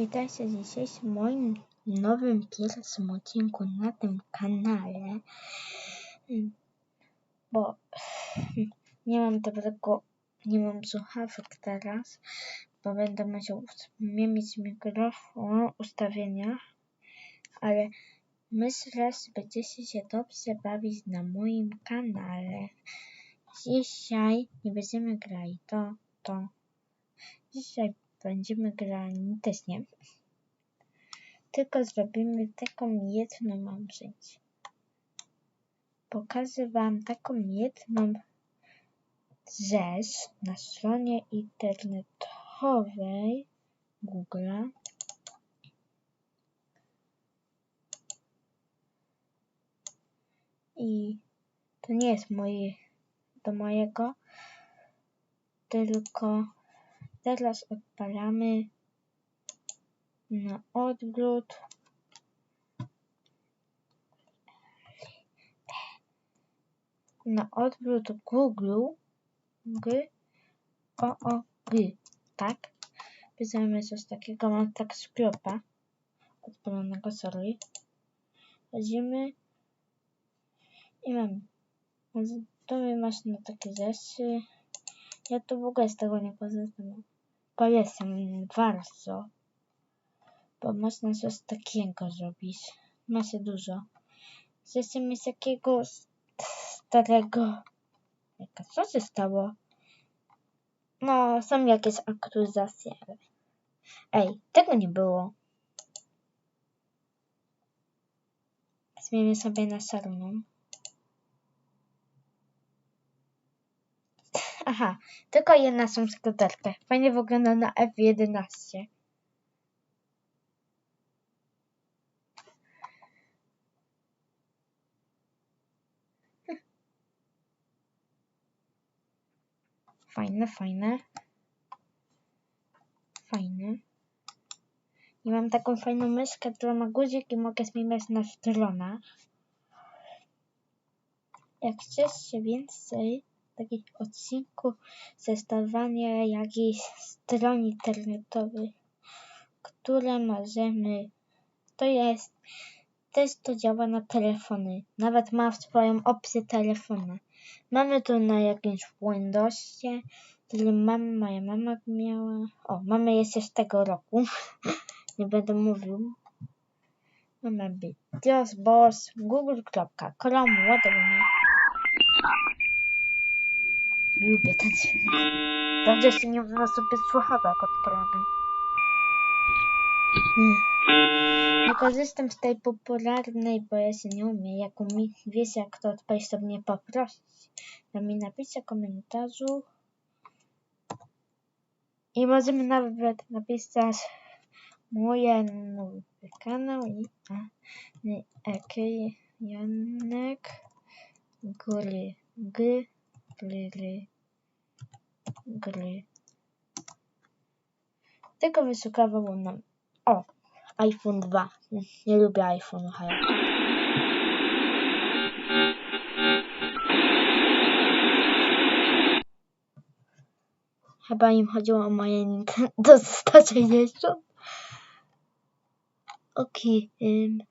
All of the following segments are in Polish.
Witajcie dzisiaj w moim nowym pierwszym odcinku na tym kanale, bo nie mam dobrego, nie mam słuchawek teraz, bo będę musiał zmienić mikrofon, ustawienia, ale myślę, że będziecie się dobrze bawić na moim kanale. Dzisiaj nie będziemy grali to, to. Dzisiaj będziemy grali, też nie. Tylko zrobimy taką jedną mam rzecz. Pokażę wam taką jedną rzecz na stronie internetowej Google. I to nie jest moje, do mojego, tylko Teraz odpalamy na odwrót. Na odwrót Google. G. O, o, G. Tak. Pisamy coś takiego. Mam tak skropa odpalonego, sorry. Wchodzimy i mam. To masz na takie rzeczy. Ja to w ogóle z tego nie korzystam. Polecam bardzo. Bo można coś takiego zrobić. Ma się dużo. Zresztą jest takiego starego... Jaka, co się stało? No, są jakieś aktualizacje. Ej, tego nie było. Zmienię sobie na szarną. Aha, tylko jedna są skuterkę. Fajnie wygląda na F11. Fajne, fajne. Fajne. I mam taką fajną myszkę, która ma guzik i mogę zmieniać na stronę. Jak chcesz więcej takich odcinków zestawania jakichś stron internetowych, które możemy. To jest. Też to działa na telefony. Nawet ma swoją opcję telefonu. Mamy to na jakimś Windowsie, który mama, moja mama miała. O, mamy jeszcze z tego roku. Nie będę mówił. Mamy być Dios, Boss, Google.com, whatever. Lubię ten dźwięk. Dobrze się nie ma sobie słuchawek odpalony. Nie korzystam z tej popularnej, bo ja się nie umiem. Jak mi wiesz jak to odpalić, to mnie poprosić. To mi napisze w komentarzu. I możemy nawet napisać moje nowy kanał i a, Janek Góry G gry, gry. Tego wyszukawał nam. O, iPhone 2. Nie, lubię iPhone. Chyba im chodziło o moje Nintendo 160. Okej. Okay, um.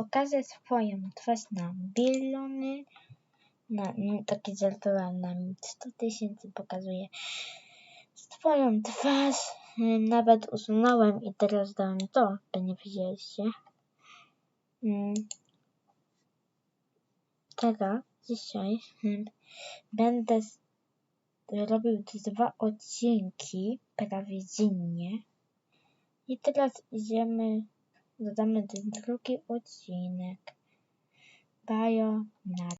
Pokażę swoją twarz na biliony. Na, taki żartowałem na 100 tysięcy pokazuję swoją twarz. Nawet usunąłem i teraz dałem to, by nie widzieliście. Hmm. Teraz, dzisiaj hmm, będę robił dwa odcinki prawie dziennie. I teraz idziemy dodamy ten drugi odcinek. Bajo na